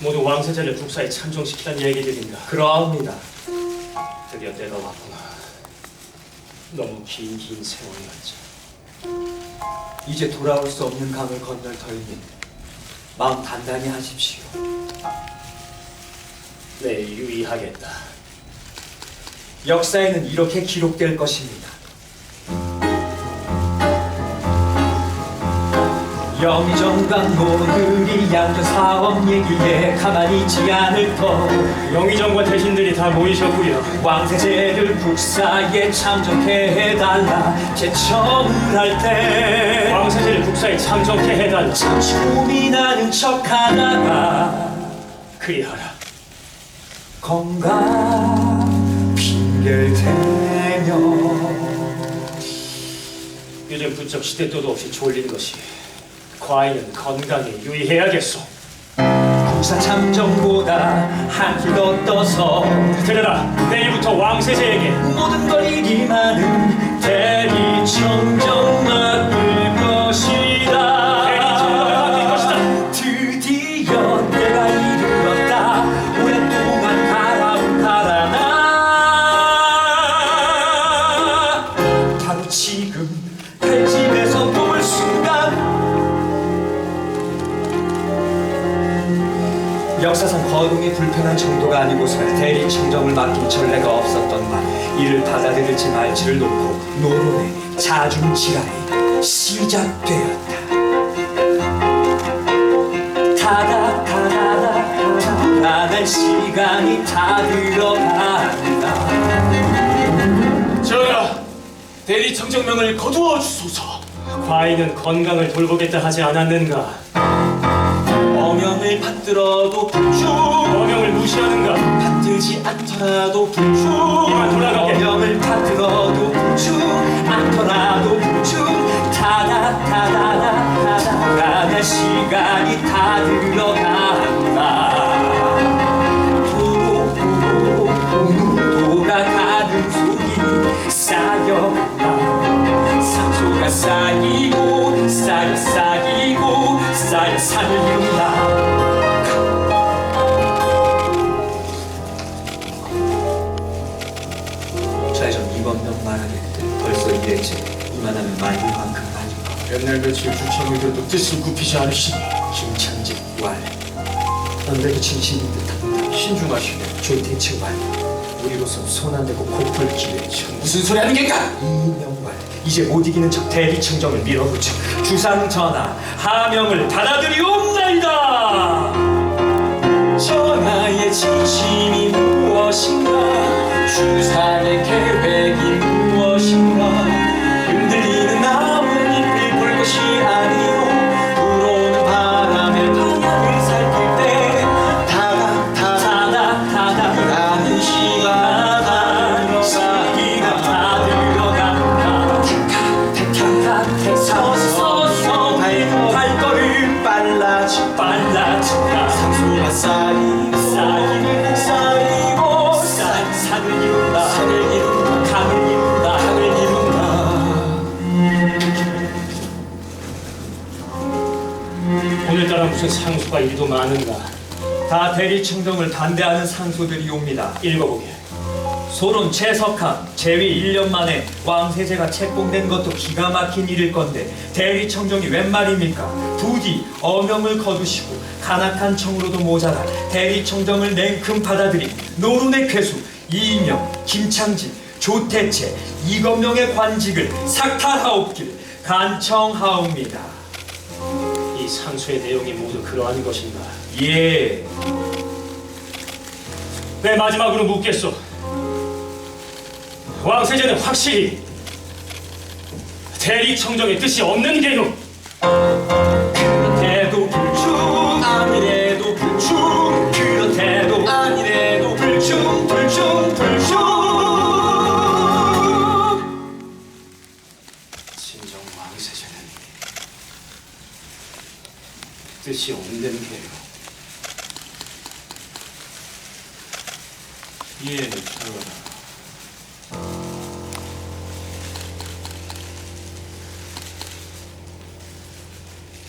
모두 왕세자를 국사에 참정시키란 얘기들인가? 그러합니다. 드디어 때가 왔구나. 너무 긴 긴 세월이었지. 이제 돌아올 수 없는 강을 건널 터이니 마음 단단히 하십시오. 내 유의하겠다. 역사에는 이렇게 기록될 것입니다. 영의정관 모두리 양조 사업 얘기에 가만히 있지 않을 터 영의정과 대신들이 다 모이셨구려. 왕세제를 국사에 참석해 해달라 제청을 할때 왕세자를 국사에 참정케 해달라. 잠시 고민하는 척하다가 그리하라. 건강 핑계를 대며 요즘 부쩍 시대도도 없이 졸린 것이 과인은 건강에 유의해야겠소. 국사 참정보다 한길 더 떠서 들으라. 내일부터 왕세자에게 모든 걸 이기만은 대리청정 역사상 거동이 불편한 정도가 아니고서 대리 청정을 맡긴 전례가 없었던 바 이를 받아들일지 말지를 놓고 노론의 자중지랄이 시작되었다 타다 타다다 불안한 시간이 다 들어간다 전하, 대리 청정명을 거두어 주소서. 과인은 건강을 돌보겠다 하지 않았는가? 어명을 받들어도 어명을 무시하는가? 받들지 않더라도 이만 돌아가게. 어명을 받들어도 않더라도 불중 타다 타다다타다 불안한 시간이 다 들어간다. 도로 돌아가는 소리 상소가 쌓이고 쌓여 쌓이고 쌓여 산을 이룬다 말일만큼 아닌가 옛날 며칠 주청의들도 뜻을 굽히지 않으시니 김창직 왈. 안되고 진심인 듯합니다 신중하시네. 조태치 왈. 우리로선 손안 대고 참 무슨 소리 하는 겐가? 이명왈. 이제 못 이기는 척 대리청정을 밀어붙여 주상 전하 하명을 받아들이옵나이다. 전하의 진심이 무엇인가? 주상의 계획이 무엇인가 오늘따라 무슨 상수가 이리도 많은가? 다 대리청정을 반대하는 상소들이 옵니다 읽어보게. 소론 최석함 재위 1년 만에 왕세제가 책봉된 것도 기가 막힌 일일 건데 대리청정이 웬 말입니까? 부디 어명을 거두시고 간악한 청으로도 모자라 대리청정을 냉큼 받아들인 노론의 괴수 이인영, 김창진, 조태채, 이건명의 관직을 삭탈하옵길 간청하옵니다. 이 상수의 내용이 모두 그러한 것인가? 예, 내 마지막으로 묻겠소. 왕세자는 확실히 대리청정의 뜻이 없는 게요. 뜻이 온다는 게요. 예, 들어라.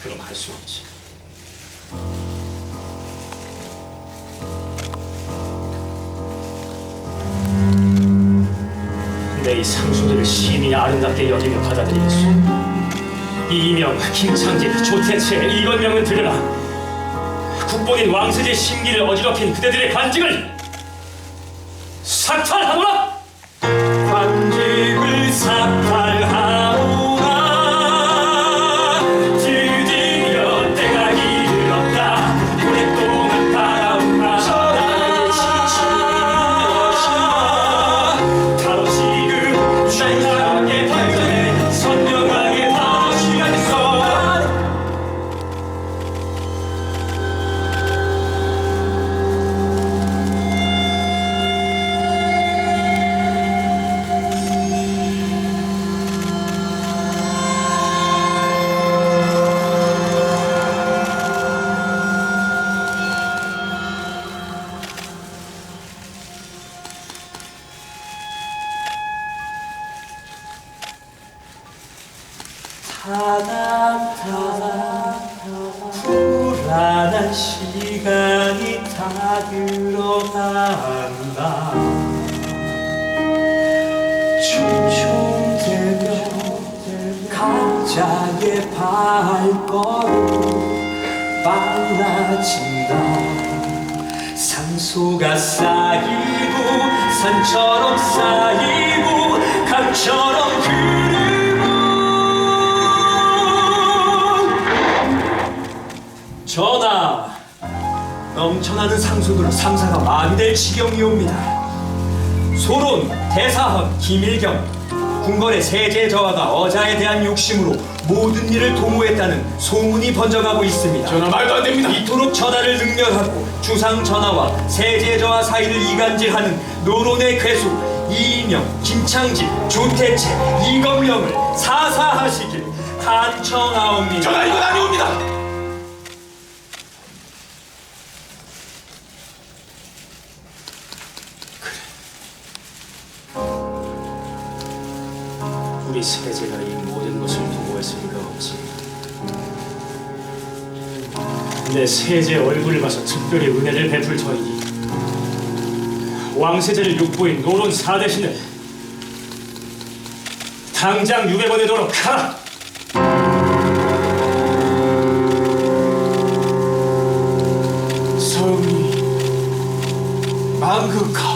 그럼 할 수 없지. 내 이 상수들을 시인이 아름답게 여기며 받아들이겠소. 이명, 김창진, 조태채, 이건명은 들으나 국본인 왕세제 심기를 어지럽힌 그대들의 관직을 삭탈하노라! 불안한 시간이 다 들어간다. 충충대며 각자의 발걸음 빨라진다. 상소가 쌓이고 산처럼 쌓이고 강처럼 흐 전하 넘쳐나는 상소들로 상사가 마비될 지경이옵니다 소론, 대사헌, 김일경 궁궐의 세제 저하가 어자에 대한 욕심으로 모든 일을 도모했다는 소문이 번져가고 있습니다 전하 말도 안 됩니다. 이토록 전하를 능멸하고 주상 전하와 세제 저하 사이를 이간질하는 노론의 괴수 이인영, 김창진, 조태채, 이건명을 사사하시길 간청하옵니다 전하 이건 아니옵니다. 우리 세제가 이 모든 것을 도모했을 리가 없지. 내 세제 얼굴을 봐서 특별히 은혜를 베풀 터이니 왕세제를 육보인 노론 사대신을 당장 유배 보내도록 하라. 성이 망극하오.